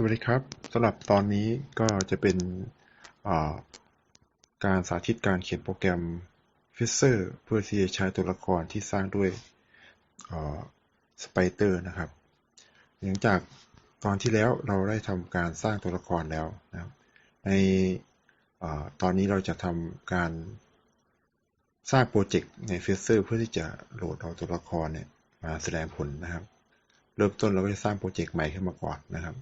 สวัสดีครับสำหรับตอนนี้ก็จะเป็นการสาธิตการเขียนโปรแกรม f i z z e r เพื่อที่จะใช้ตัวละครที่สร้างด้วย Spider นะครับหลังจากตอนที่แล้วเราได้ทำการสร้างตัวละครแล้วนะครับในอตอนนี้เราจะทำการสร้างโปรเจกต์ใน f i z z e r เพื่อที่จะโหลดเอาตัวละครเนี่ยมาแสดงผลนะครับ เริ่มต้นเราก็จะสร้างโปรเจกต์ใหม่ขึ้นมาก่อนนะครับ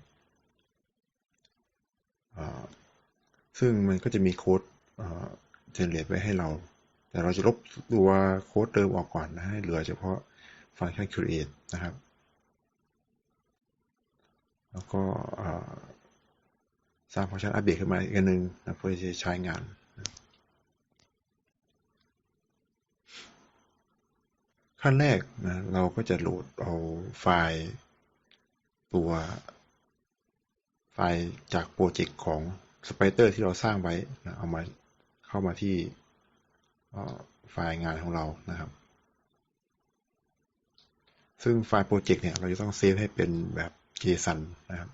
ซึ่งมันก็จะมีโค้ดเจนเรตไว้ให้เรา แต่เราจะลบตัวโค้ดเดิมออกก่อนนะให้เหลือเฉพาะฟังก์ชัน create นะครับ แล้วก็สร้างฟังก์ชันอัปเดตขึ้นมาอีกอันหนึ่งนะเพื่อจะใช้งานขั้นแรกนะเราก็จะโหลดเอาไฟล์ตัว ไฟล์จากโปรเจกต์ของ Spider ที่เราสร้างไว้นะเอามาเข้ามาที่ไฟล์งานของเรานะครับ ซึ่งไฟล์โปรเจกต์เนี่ยเราจะต้องเซฟให้เป็นแบบ JSON นะครับ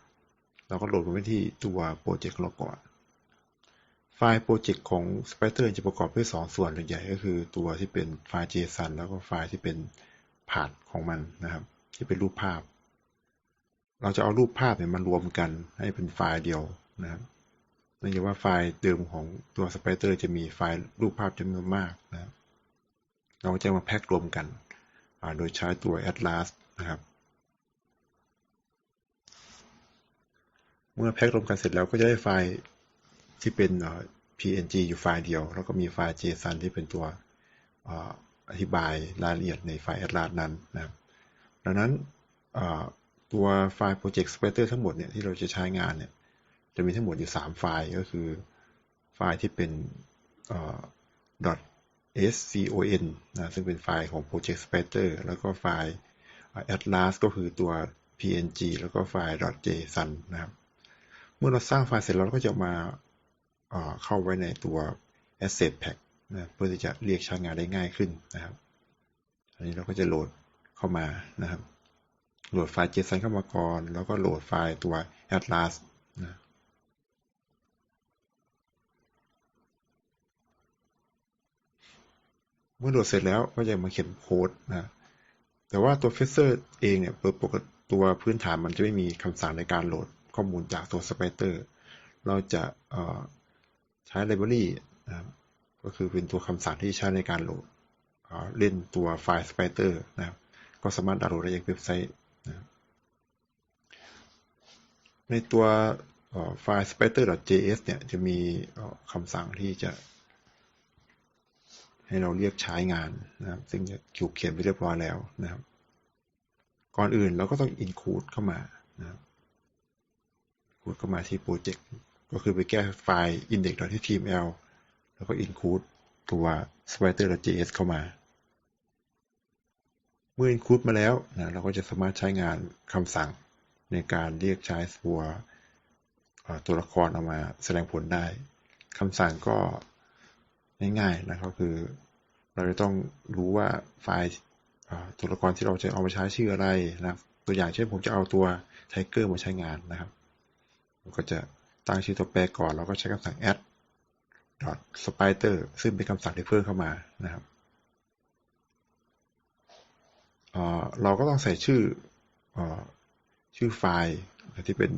เราก็โหลดไปที่ตัวโปรเจกต์เราก่อน ไฟล์โปรเจกต์ของ Spider จะประกอบด้วย 2 ส่วนใหญ่ก็คือตัวที่เป็นไฟล์ JSON แล้วก็ไฟล์ที่เป็นผาดของมันนะครับ ที่เป็นรูปภาพ เราจะเอารูปภาพเนี่ยมารวมกันให้เป็นไฟล์เดียวนะครับเนื่องจากว่าไฟล์เดิมของตัวสไปเดอร์จะมีไฟล์รูปภาพจำนวนมากนะครับ เราจะมาแพ็กรวมกัน โดยใช้ตัว Atlas นะครับ เมื่อแพ็กรวมกันเสร็จแล้วก็จะได้ไฟล์ที่เป็น PNG อยู่ไฟล์เดียว แล้วก็มีไฟล์ JSON ที่เป็นตัวอธิบายรายละเอียดในไฟล์ Atlas นั้นนะครับ ดังนั้น ตัวไฟล์ Project Spider ทั้งหมดเนี่ยที่เราจะใช้งานเนี่ย จะมีทั้งหมดอยู่ 3 ไฟล์ก็คือไฟล์ที่เป็น .scon นะซึ่งเป็นไฟล์ของ Project Spider แล้วก็ไฟล์ atlas ก็คือตัว png แล้วก็ไฟล์ json นะครับ เมื่อเราสร้างไฟล์เสร็จแล้วเราก็จะมาเข้าไว้ในตัว asset pack นะเพื่อที่จะเรียกใช้งานได้ง่ายขึ้นนะครับ อันนี้เราก็จะโหลดเข้ามานะครับ โหลดไฟล์ JSON เข้ามาก่อน แล้วก็โหลดไฟล์ตัว Atlas นะเมื่อโหลดเสร็จแล้วก็จะมาเขียนโค้ดนะแต่ว่าตัว f i z z e r เองเนี่ยปกติตัวพื้นฐานมันจะไม่มีคำสั่งในการโหลดข้อมูลจากตัว Spider เราจะใช้ library นะก็คือเป็นตัวคำสั่งที่ใช้ในการโหลดเล่นตัวไฟล์ Spider นะครับ ก็สามารถดาวน์โหลดได้จากเว็บไซต์ ในตัวไฟล์ spider.js เนี่ยจะมีคำสั่งที่จะ ให้เราเรียกใช้งานนะครับ ซึ่งจะถูกเขียนไปเรียบร้อยแล้วนะครับ ก่อนอื่นเราก็ต้อง include เข้ามานะครับ include เข้ามาที่โปรเจกต์ก็คือไปแก้ไฟล์ index.html แล้วก็ include ตัว spider.js เข้ามา เมื่อ include มาแล้วนะเราก็จะสามารถใช้งานคำสั่ง ในการเรียกใช้ตัวตัวละครเอามาแสดงผลได้คำสั่งก็ง่ายๆนะครับคือ เราจะต้องรู้ว่าไฟล์ตัวละครที่เราจะเอามาใช้ชื่ออะไรนะตัวอย่างเช่นผมจะเอาตัวไทเกอร์มาใช้งานนะครับก็จะตั้งชื่อตัวแปรก่อนเราก็ใช้คำสั่ง add spider ซึ่งเป็นคำสั่งที่เพิ่มเข้ามานะครับเราก็ต้องใส่ชื่ออ ชื่อไฟล์ที่เป็น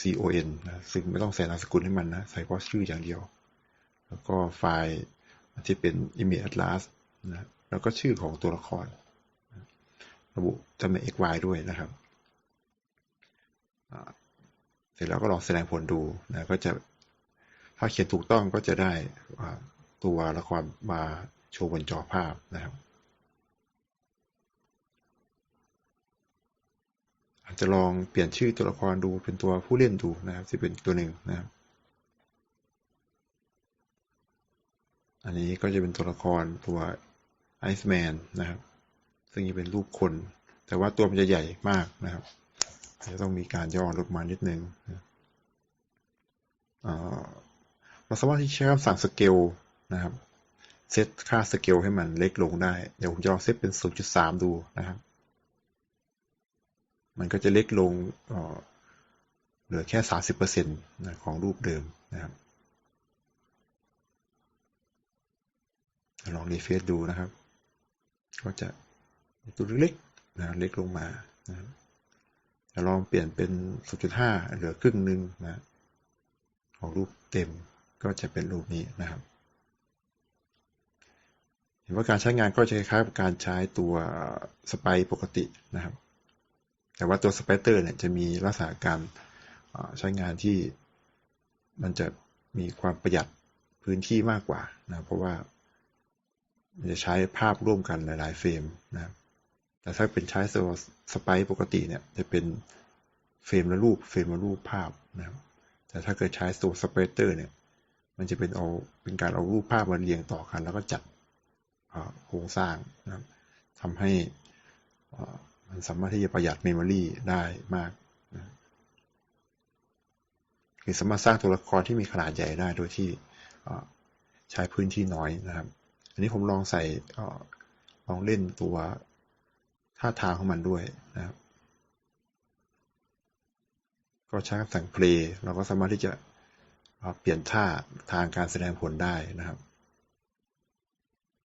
.scon นะซึ่งไม่ต้องใส่นามสกุลให้มันนะ ใส่เฉพาะชื่ออย่างเดียว แล้วก็ไฟล์ที่เป็น image atlas นะแล้วก็ชื่อของตัวละคร ระบุตำแหน่ง xy ด้วยนะครับ เสร็จแล้วก็ลองแสดงผลดูนะก็จะถ้าเขียนถูกต้องก็จะได้ตัวละครมาโชว์บนจอภาพนะครับอา จจะลองเปลี่ยนชื่อตัวละครดูเป็นตัวผู้เล่นดูนะครับที่เป็นตัวหนึ่งนะครับ อันนี้ก็จะเป็นตัวละครตัวไอซ์แมนนะครับ ซึ่งจะเป็นรูปคน แต่ว่าตัวมันจะใหญ่มากนะครับ จะต้องมีการย่อลดมานิดนึงเราสามารถที่ใช้คำสั่งสเกลนะครับ เซตค่าสเกลให้มันเล็กลงได้ เดี๋ยวผมจะลองเซตเป็น 0.3 ดูนะครับ มันก็จะเล็กลงเหลือแค่สาสิบเปอร์เซ็นต์ของรูปเดิมนะครับลองรีเฟซดูนะครับ ก็จะตัวเล็กนะเล็กลงมานะลองเปลี่ยนเป็น 0.5 เหลือครึ่งหนึ่งนะของรูปเต็มก็จะเป็นรูปนี้นะครับ เห็นว่าการใช้งานก็จะคล้ายกับการใช้ตัวสไปปกตินะครับ แต่ว่าตัวสไปเตอร์เนี่ยจะมีลักษณะการใช้งานที่มันจะมีความประหยัดพื้นที่มากกว่านะเพราะว่ามันจะใช้ภาพร่วมกันหลาย ๆ เฟรมนะแต่ถ้าเป็นใช้ตัวสไปปกติเนี่ยจะเป็นเฟรมละรูปเฟรมละรูปภาพนะครับแต่ถ้าเกิดใช้ตัวสเปเตอร์เนี่ย มันจะเป็นเอาเป็นการเอารูปภาพมาเรียงต่อกัน แล้วก็จัดโครงสร้างนะครับทำให้ มันสามารถที่จะประหยัดเมมโมรีได้มากนะคือสามารถสร้างตัวละครที่มีขนาดใหญ่ได้โดยที่ใช้พื้นที่น้อยนะครับ อันนี้ผมลองใส่ลองเล่นตัวท่าทางของมันด้วยนะครับ ก็ใช้คำสั่ง play เราก็สามารถที่จะเปลี่ยนท่าทางการแสดงผลได้นะครับ